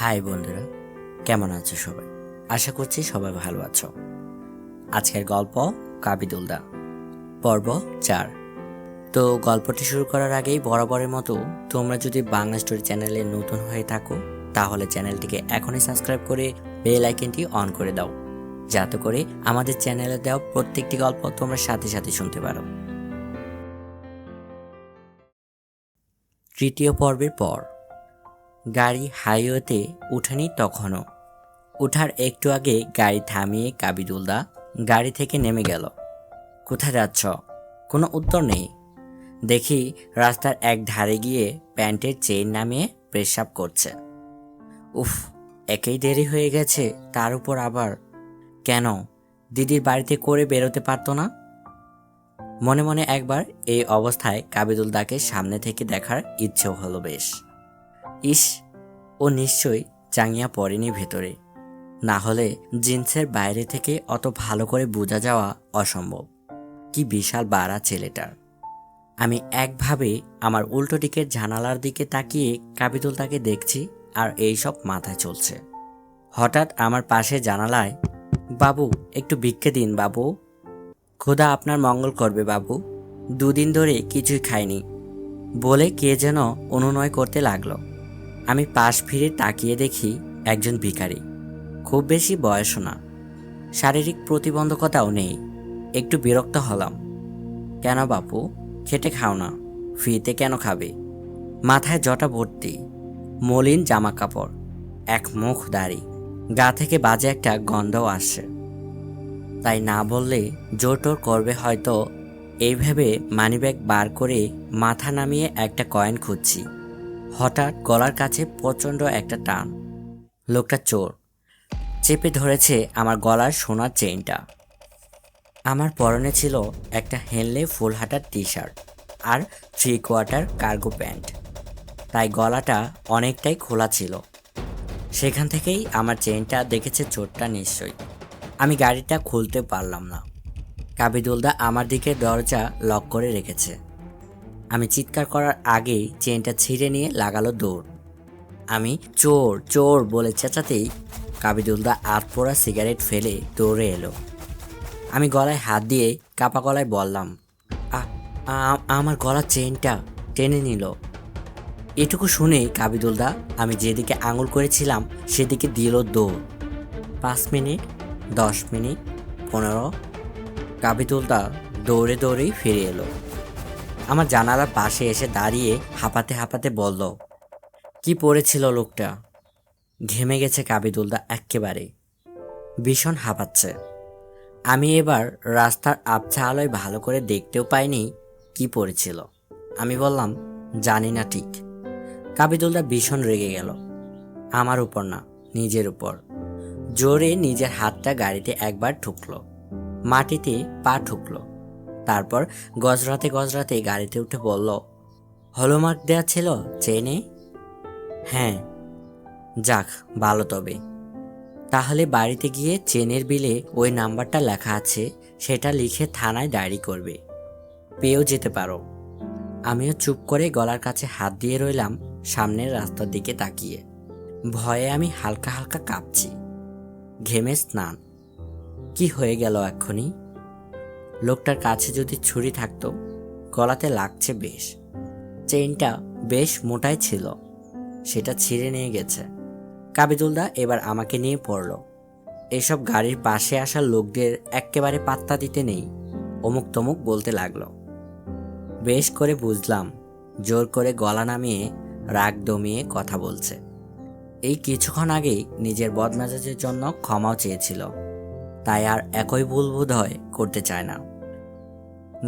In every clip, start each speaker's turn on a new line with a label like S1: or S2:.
S1: High বন্ধুরা, কেমন আছো সবাই? আশা করছি সবাই ভালো আছো। আজকের গল্প কাবিদুলদা পর্ব চার। তো গল্পটি শুরু করার আগেই বরাবরের মতো তোমরা যদি বাংলা স্টোরি চ্যানেলে নতুন হয়ে থাকো, তাহলে চ্যানেলটিকে এখনই সাবস্ক্রাইব করে বেল আইকনটি অন করে দাও। যাতে করে আমাদের চ্যানেলে দেওয়া প্রত্যেকটি গল্প তোমরা সাথে সাথে শুনতে পারো। তৃতীয় পর্বের পর গাড়ি হাইওয়েতে উঠেনি তখনও। উঠার একটু আগে গাড়ি থামিয়ে কাবিদুলদা গাড়ি থেকে নেমে গেল। কোথায় যাচ্ছ? কোনো উত্তর নেই? দেখি রাস্তার এক ধারে গিয়ে প্যান্টের চেইন নামিয়ে প্রেসাব করছে। উফ, একেই দেরি হয়ে গেছে, তার উপর আবার? কেন? দিদির বাড়িতে করে বেরোতে পারতো না? মনে মনে একবার এই অবস্থায় কাবিদুলদাকে সামনে থেকে দেখার ইচ্ছেও হলো বেশ। ইস, ও নিশ্চয়ই চাঙিয়া পড়েনি ভেতরে। না হলে জিন্সের বাইরে থেকে অত ভালো করে বোঝা যাওয়া অসম্ভব। কি বিশাল বাড়া ছেলেটার। আমি একভাবে আমার উল্টো দিকের জানালার দিকে তাকিয়ে কাবিতুল তাকে দেখছি আর এইসব মাথায় চলছে। হঠাৎ আমার পাশে জানালায়, বাবু, একটু ভিক্ষে দিন বাবু। খোদা আপনার মঙ্গল করবে বাবু। দুদিন ধরে কিছুই খাইনি। বলে কে যেন অনুনয় করতে লাগল। আমি পাশ ফিরে তাকিয়ে দেখি একজন ভিখারি। খুব বেশি বয়সও না। শারীরিক প্রতিবন্ধকতাও নেই। একটু বিরক্ত হলাম। কেন বাপু? খেটে খাও না। ফ্রিতে কেন খাবে? মাথায় জটা ভর্তি। মলিন জামা কাপড় এক মুখ দাড়ি। গা থেকে বাজে একটা গন্ধও আসছে। তাই না বললে জোর টোর করবে হয়তো। এইভাবে মানিব্যাগ বার করে মাথা নামিয়ে একটা কয়েন খুঁজছি। হঠাৎ গলার কাছে প্রচণ্ড একটা টান। লোকটা চোর। চেপে ধরেছে আমার গলার সোনার চেইনটা। আমার পরনে ছিল একটা হেনলে ফুল হাটার টি শার্ট আর থ্রি কোয়ার্টার কার্গো প্যান্ট। তাই গলাটা অনেকটাই খোলা ছিল। সেখান থেকেই আমার চেইনটা দেখেছে চোরটা নিশ্চয়ই। আমি গাড়িটা খুলতে পারলাম না। কাবিদুলদা আমার দিকে দরজা লক করে রেখেছে। আমি চিৎকার করার আগেই চেনটা ছিঁড়ে নিয়ে লাগালো দৌড়। আমি চোর চোর বলে চেঁচাতেই কাবিদুলদা আট পোড়া সিগারেট ফেলে দৌড়ে এলো। আমি গলায় হাত দিয়ে কাপা গলায় বললাম "আ- আ- আমার গলার চেনটা টেনে নিল। এটুকু শুনে কাবিদুলদা আমি যেদিকে আঙুল করেছিলাম সেদিকে দিল দৌড়। পাঁচ মিনিট, দশ মিনিট, পনেরো, কাবিদুলদা দৌড়ে দৌড়েই ফিরে এলো। আমার জানালার পাশে এসে দাঁড়িয়ে হাঁপাতে হাঁপাতে বলল, কি পড়েছিল লোকটা? ঘেমে গেছে কাবিদুলদা একেবারে ভীষণ হাঁপাচ্ছে। আমি এবার রাস্তার আবছা আলোয় ভালো করে দেখতেও পাইনি কি পড়েছিল। আমি বললাম, জানি না ঠিক। কাবিদুলদা ভীষণ রেগে গেল। আমার উপর না, নিজের উপর। জোরে নিজের হাতটা গাড়িতে একবার ঠুকলো। মাটিতে পা ঠুকলো। তারপর গজরাতে গজরাতে গাড়িতে উঠে বলল, হলমার্ক দেওয়া ছিল চেনে হ্যাঁ যাক, ভালো তবে। তাহলে বাড়িতে গিয়ে চেনের বিলে ওই নাম্বারটা লেখা আছে, সেটা লিখে থানায় ডায়েরি করবে। পেয়েও যেতে পারো। আমিও চুপ করে গলার কাছে হাত দিয়ে রইলাম সামনের রাস্তার দিকে তাকিয়ে। ভয়ে আমি হালকা হালকা কাঁপছি। ঘেমে স্নান। কি হয়ে গেল এক্ষুনি? লোকটার কাছে যদি ছুরি থাকতো, গলাতে লাগছে বেশ। চেইনটা বেশ মোটাই ছিল। সেটা ছিঁড়ে নিয়ে গেছে। কাবিদুলদা এবার আমাকে নিয়ে পড়ল। এসব গাড়ির পাশে আসা লোকদের একেবারে পাত্তা দিতে নেই। অমুক তমুক বলতে লাগল। বেশ করে বুঝলাম, জোর করে গলা নামিয়ে রাগ দমিয়ে কথা বলছে। এই কিছুক্ষণ আগেই নিজের বদমেজাজের জন্য ক্ষমাও চেয়েছিল। তাই আর একই ভুল বোধ হয় করতে চায় না।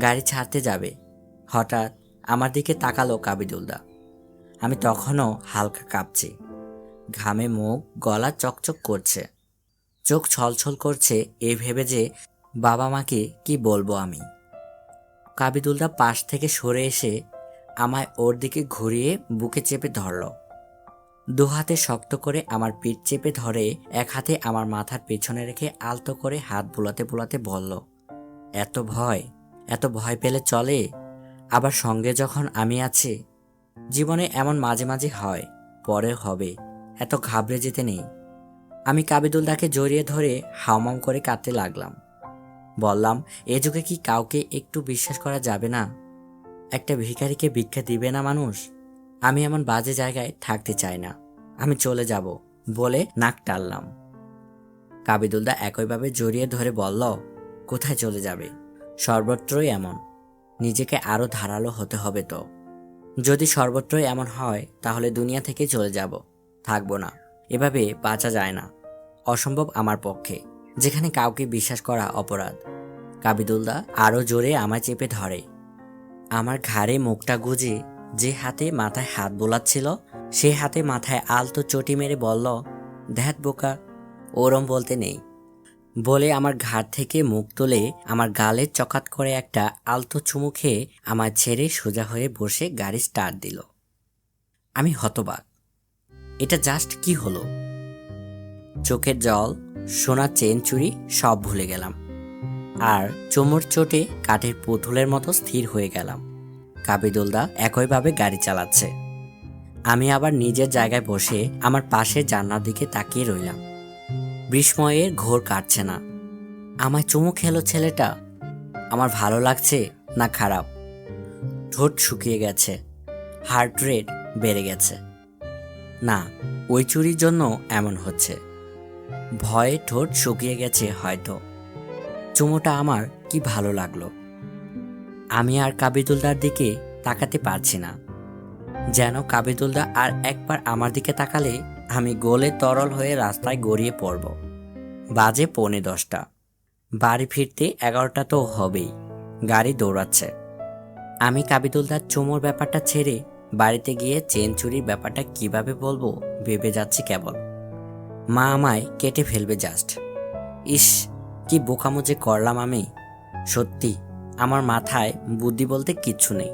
S1: গাড়ি ছাড়তে যাবে। হঠাৎ আমার দিকে তাকালো কাবিদুলদা। আমি তখনও হালকা কাঁপছি। ঘামে মুখ, গলা চকচক করছে। চোখ ছলছল করছে এ ভেবে যে বাবা মাকে কি বলব আমি। কাবিদুলদা পাশ থেকে সরে এসে আমায় ওর দিকে ঘুরিয়ে বুকে চেপে ধরলো। দু হাতে শক্ত করে আমার পিঠ চেপে ধরে এক হাতে আমার মাথার পেছনে রেখে আলতো করে হাত বুলাতে বুলাতে বলল, এত ভয় এত ভয় পেলে চলে? আবার সঙ্গে যখন আমি আছি, জীবনে এমন মাঝে মাঝে হয়, পরে হবে, এত ঘাবড়ে যেতে নেই। আমি কাবিদুলদাকে জড়িয়ে ধরে হাওমাম করে কাঁদতে লাগলাম। বললাম, এ যুগে কি কাউকে একটু বিশ্বাস করা যাবে না? একটা ভিখারিকে ভিক্ষা দিবে না মানুষ? আমি এমন বাজে জায়গায় থাকতে চাই না। আমি চলে যাব, বলে নাক টানলাম। কাবিদুলদা একইভাবে জড়িয়ে ধরে বলল, কোথায় চলে যাবে? সর্বত্রই এমন। নিজেকে আরও ধারালো হতে হবে তো। যদি সর্বত্রই এমন হয়, তাহলে দুনিয়া থেকে চলে যাব। থাকব না। এভাবে বাঁচা যায় না। অসম্ভব আমার পক্ষে, যেখানে কাউকে বিশ্বাস করা অপরাধ। কাবিদুলদা আরও জোরে আমায় চেপে ধরে। আমার ঘাড়ে মুখটা গুজে যে হাতে মাথায় হাত বোলাচ্ছিল, সে হাতে মাথায় আলতো চটি মেরে বলল ধ্যাত বোকা, ওরম বলতে নেই। বলে আমার ঘাট থেকে মুখ তুলে আমার গালে চকাত করে একটা আলতো চুমু খেয়ে আমার ছেড়ে সোজা হয়ে বসে গাড়ি স্টার্ট দিল। আমি হতবাক। এটা জাস্ট কি হলো? চোখের জল, সোনার চেন চুরি সব ভুলে গেলাম। আর চোমর চোটে কাঠের পুতুলের মতো স্থির হয়ে গেলাম। কাবিদুলদা একইভাবে গাড়ি চালাচ্ছে। আমি আবার নিজের জায়গায় বসে আমার পাশে জান্নার দিকে তাকিয়ে রইলাম। বিস্ময়ের ঘোর কাটছে না। আমায় চুমু খেলো ছেলেটা। আমার ভালো লাগছে না খারাপ? ঠোঁট শুকিয়ে গেছে। হার্ট রেট বেড়ে গেছে। না, ওই চুরির জন্য এমন হচ্ছে। ভয়ে ঠোঁট শুকিয়ে গেছে হয়তো। চুমোটা আমার কি ভালো লাগল? আমি আর কাবিদুলদার দিকে তাকাতে পারছি না। যেন কাবিদুলদা আর একবার আমার দিকে তাকালে আমি গোলে তরল হয়ে রাস্তায় গড়িয়ে পড়ব। বাজে পৌনে দশটা। বাড়ি ফিরতে এগারোটা তো হবেই। গাড়ি দৌড়াচ্ছে। আমি কাবিদুলদার চুমোর ব্যাপারটা ছেড়ে বাড়িতে গিয়ে চেন চুরির ব্যাপারটা কীভাবে বলব ভেবে যাচ্ছি কেবল। মা আমায় কেটে ফেলবে জাস্ট ইস, কি বোকামো যে করলাম আমি। সত্যি, আমার মাথায় বুদ্ধি বলতে কিচ্ছু নেই।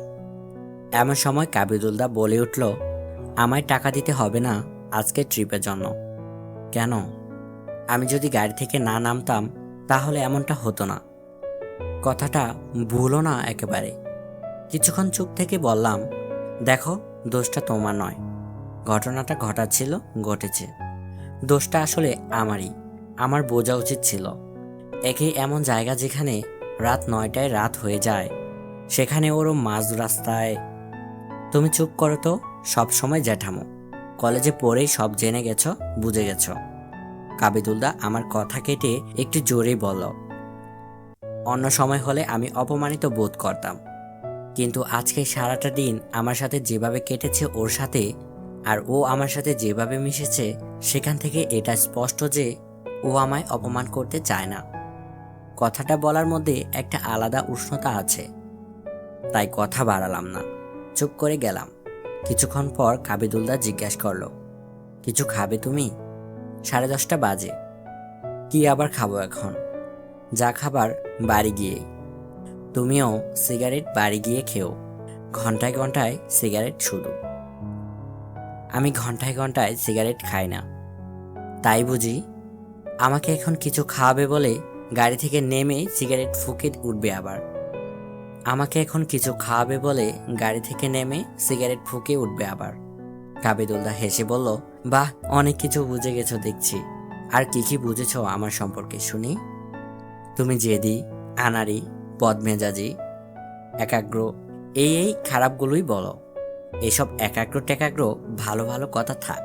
S1: এমন সময় কাবিদুলদা বলে উঠল, আমায় টাকা দিতে হবে না? আজকে ট্রিপের জন্য। কেন? আমি যদি গাড়ি থেকে না নামতাম, তাহলে এমনটা হতো না। কথাটা ভুলো না একেবারে। কিছুক্ষণ চুপ থেকে বললাম, দেখো, দোষটা তোমার নয়। ঘটনাটা ঘটাচ্ছিল, ঘটেছে। দোষটা আসলে আমারই। আমার বোঝা উচিত ছিল। একে এমন জায়গা যেখানে রাত নয়টায় রাত হয়ে যায়, সেখানে ওরও মাঝ রাস্তায়। তুমি চুপ করো তো, সবসময় জ্যাঠামো। কলেজে পড়েই সব জেনে গেছ, বুঝে গেছ। কাবিদুলদা আমার কথা কেটে একটু জোরেই বলল, অন্য সময় হলে আমি অপমানিত বোধ করতাম। কিন্তু আজকে সারাটা দিন আমার সাথে যেভাবে কেটেছে ওর সাথে আর ও আমার সাথে যেভাবে মিশেছে, সেখান থেকে এটা স্পষ্ট যে ও আমায় অপমান করতে চায় না। কথাটা বলার মধ্যে একটা আলাদা উষ্ণতা আছে। তাই কথা বাড়ালাম না। চুপ করে গেলাম। কিছুক্ষণ পর কাবিদুলদা জিজ্ঞাসা করল, কিছু খাবে তুমি? সাড়ে দশটা বাজে। কি আবার খাব এখন? যা খাবার, বাড়ি গিয়েই তুমিও সিগারেট বাড়ি গিয়ে খেও, ঘন্টায় ঘন্টায় সিগারেট শুধু। আমি ঘন্টায় ঘন্টায় সিগারেট খাই না। তাই বুঝি? আমাকে এখন কিছু খাওয়াবে বলে গাড়ি থেকে নেমে সিগারেট ফুঁকে উঠবে আবার। আমাকে এখন কিছু খাওয়াবে বলে গাড়ি থেকে নেমে সিগারেট ফুঁকে উঠবে আবার। কাবিদুলদা হেসে বলল, বাহ, অনেক কিছু বুঝে গেছো দেখছি। আর কি কি বুঝেছ আমার সম্পর্কে শুনি? তুমি জেদি আনারি পদমেজাজি একাগ্র, এই এই খারাপগুলোই বলো। এসব একাগ্র, টেকাগ্র, ভালো ভালো কথা থাক।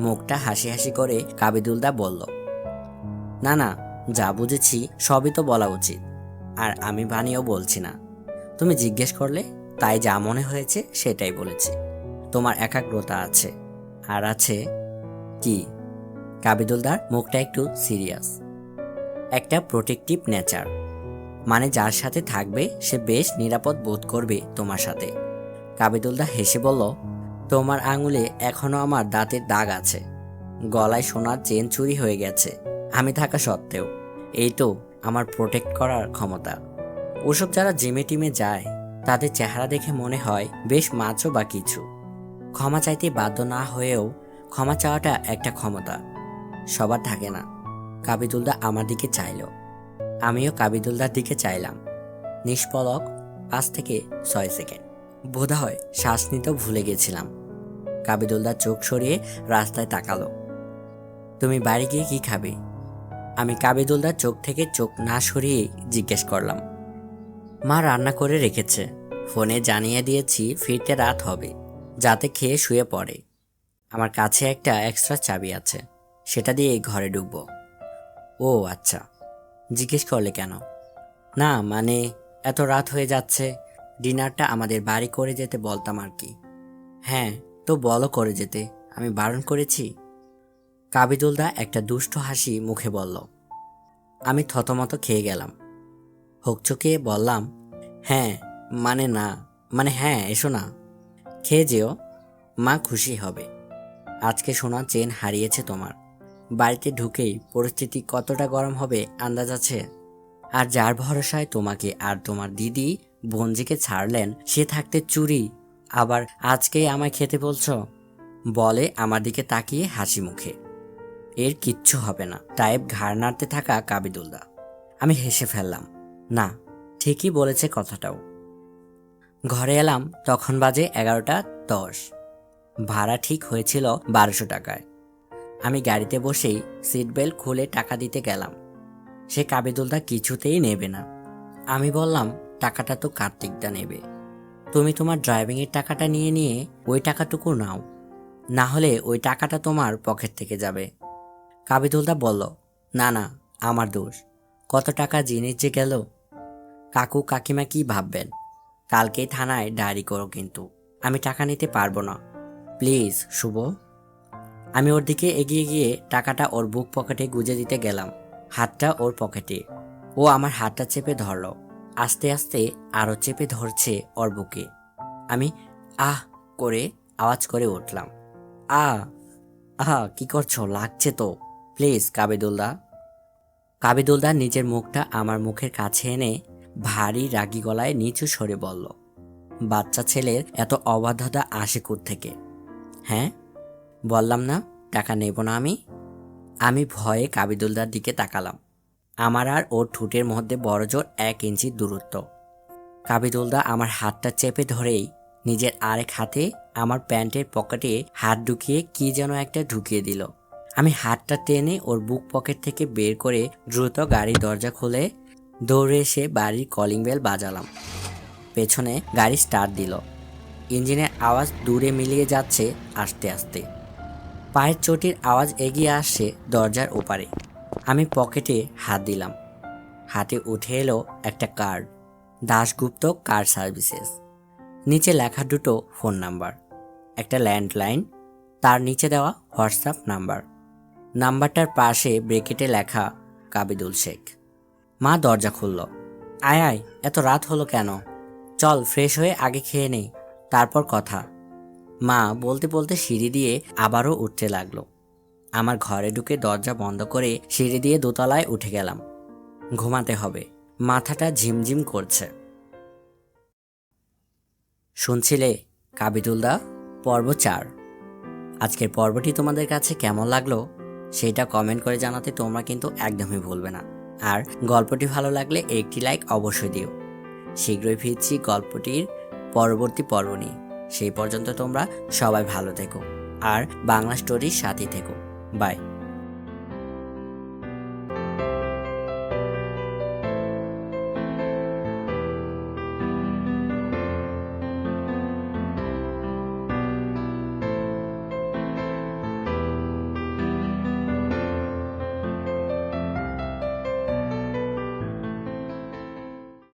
S1: মুখটা হাসি হাসি করে কাবিদুলদা বলল, না না, যা বুঝেছি সবই তো বলা উচিত। আর আমি বানিয়েও বলছি না। তুমি জিজ্ঞেস করলে, তাই যা মনে হয়েছে সেটাই বলেছি। তোমার একাগ্রতা আছে। আর আছে কি? কাবিদুলদার মুখটা একটু সিরিয়াস। একটা প্রোটেকটিভ নেচার। মানে যার সাথে থাকবে, সে বেশ নিরাপদ বোধ করবে তোমার সাথে। কাবিদুলদা হেসে বলল, তোমার আঙুলে এখনও আমার দাঁতের দাগ আছে। গলায় সোনার চেন চুরি হয়ে গেছে। আমি থাকা সত্ত্বেও। এই তো, আমার প্রোটেক্ট করার ক্ষমতা। ওসব যারা জিমে টিমে যায়, তাদের চেহারা দেখে মনে হয় বেশ মাছও বা কিছু। ক্ষমা চাইতে বাধ্য না হয়েও ক্ষমা চাওয়াটা একটা ক্ষমতা। সবার থাকে না। কাবিদুলদা আমার দিকে চাইল। আমিও কাবিদুলদার দিকে চাইলাম। নিষ্পলক পাঁচ থেকে ছয় সেকেন্ড। বোধা হয় শ্বাস নিতেও ভুলে গেছিলাম। কাবিদুলদা চোখ সরিয়ে রাস্তায় তাকালো। তুমি বাড়ি গিয়ে কি খাবে? আমি কাবিদুলদার চোখ থেকে চোখ না সরিয়ে জিজ্ঞেস করলাম। মা রান্না করে রেখেছে। ফোনে জানিয়ে দিয়েছি ফিরতে রাত হবে, যাতে খেয়ে শুয়ে পড়ে। আমার কাছে একটা এক্সট্রা চাবি আছে, সেটা দিয়ে ঘরে ঢুকবো। ও আচ্ছা। জিজ্ঞেস করলে কেন? না মানে এত রাত হয়ে যাচ্ছে, ডিনারটা আমাদের বাড়ি করে যেতে বলতাম আর কি। হ্যাঁ তো বলো করে যেতে, আমি বারণ করেছি? কাবিদুলদা একটা দুষ্ট হাসি মুখে বলল। আমি থতমত খেয়ে গেলাম। হকচকে বললাম হ্যাঁ মানে না মানে হ্যাঁ এসো না। খেয়ে যেও, মা খুশি হবে। আজকে সোনা চেন হারিয়েছে তোমার। বাড়িতে ঢুকেই পরিস্থিতি কতটা গরম হবে আন্দাজ আছে? আর যার ভরসায় তোমাকে আর তোমার দিদি বঞ্জিকে ছাড়লেন, সে থাকতে চুরি। আবার আজকেই আমায় খেতে বলছো? বলে আমার দিকে তাকিয়ে হাসি মুখে। এর কিচ্ছু হবে না। টাইপ ঘাড় নাড়তে থাকা কাবিদুলদা। আমি হেসে ফেললাম। না, ঠিকই বলেছে কথাটাও। ঘরে এলাম, তখন বাজে এগারোটা দশ। ভাড়া ঠিক হয়েছিল বারোশো টাকায়। আমি গাড়িতে বসেই সিট বেল্ট খুলে টাকা দিতে গেলাম। সে কাবিদুলদা কিছুতেই নেবে না। আমি বললাম, টাকাটা তো কার্তিকদা নেবে। তুমি তোমার ড্রাইভিংয়ের টাকাটা নিয়ে নিয়ে ওই টাকাটুকু নাও। না হলে ওই টাকাটা তোমার পকেট থেকে যাবে। কাবিদুলদা বলল, না না, আমার দোষ। কত টাকা জিনিস যে গেল কাকু কাকিমা কি ভাববেন? কালকেই থানায় ডায়েরি করো কিন্তু। আমি টাকা নিতে পারব না। প্লিজ, শুভ। আমি ওর দিকে এগিয়ে গিয়ে টাকাটা ওর বুক পকেটে গুজে দিতে গেলাম। হাতটা ওর পকেটে। ও আমার হাতটা চেপে ধরলো। আস্তে আস্তে আরও চেপে ধরছে ওর বুকে। আমি আহ করে আওয়াজ করে উঠলাম। আ আহা, কি করছ? লাগছে তো। প্লিজ, কাবিদুলদা। কাবিদুলদা নিজের মুখটা আমার মুখের কাছে এনে ভারী রাগি গলায় নিচু সরে বলল, বাচ্চা ছেলের এত অবাধ্যতা আসে থেকে হ্যাঁ? বললাম না, টাকা নেব না আমি? আমি ভয়ে কাবিদুলদার দিকে তাকালাম। আমার আর ওর ঠোঁটের মধ্যে বড়জোর এক ইঞ্চি দূরত্ব। কাবিদুলদা আমার হাতটা চেপে ধরেই নিজের আরেক হাতে আমার প্যান্টের পকেটে হাত ঢুকিয়ে কি যেন একটা ঢুকিয়ে দিল। আমি হাতটা টেনে ওর বুক পকেট থেকে বের করে দ্রুত গাড়ির দরজা খুলে দৌড়ে এসে বাড়ির কলিং বেল বাজালাম। পেছনে গাড়ি স্টার্ট দিল। ইঞ্জিনের আওয়াজ দূরে মিলিয়ে যাচ্ছে আস্তে আস্তে। পায়ের চটির আওয়াজ এগিয়ে আসছে দরজার ওপারে। আমি পকেটে হাত দিলাম। হাতে উঠে এলো একটা কার্ড দাশগুপ্ত কার সার্ভিসেস। নিচে লেখা দুটো ফোন নাম্বার একটা ল্যান্ডলাইন তার নিচে দেওয়া হোয়াটসঅ্যাপ নাম্বার নাম্বারটার পাশে ব্রেকেটে লেখা কাবিদুল শেখ। মা দরজা খুলল। আয় আয়, এত রাত হলো কেন? চল, ফ্রেশ হয়ে আগে খেয়ে নেই। তারপর কথা। মা বলতে বলতে সিঁড়ি দিয়ে আবারও উঠতে লাগল। আমার ঘরে ঢুকে দরজা বন্ধ করে সিঁড়ি দিয়ে দোতলায় উঠে গেলাম। ঘুমাতে হবে। মাথাটা ঝিমঝিম করছে। শুনছিলে কাবিদুলদা পর্ব চার। আজকের পর্বটি তোমাদের কাছে কেমন লাগল? সেটা কমেন্ট করে জানাতে তোমরা কিন্তু একদমই ভুলবে না। আর গল্পটি ভালো লাগলে একটি লাইক অবশ্যই দিও। শীঘ্রই ফিরছি গল্পটির পরবর্তী পর্ব নিয়ে। সেই পর্যন্ত তোমরা সবাই ভালো থেকো আর বাংলা স্টোরির সাথে থেকো। বাই।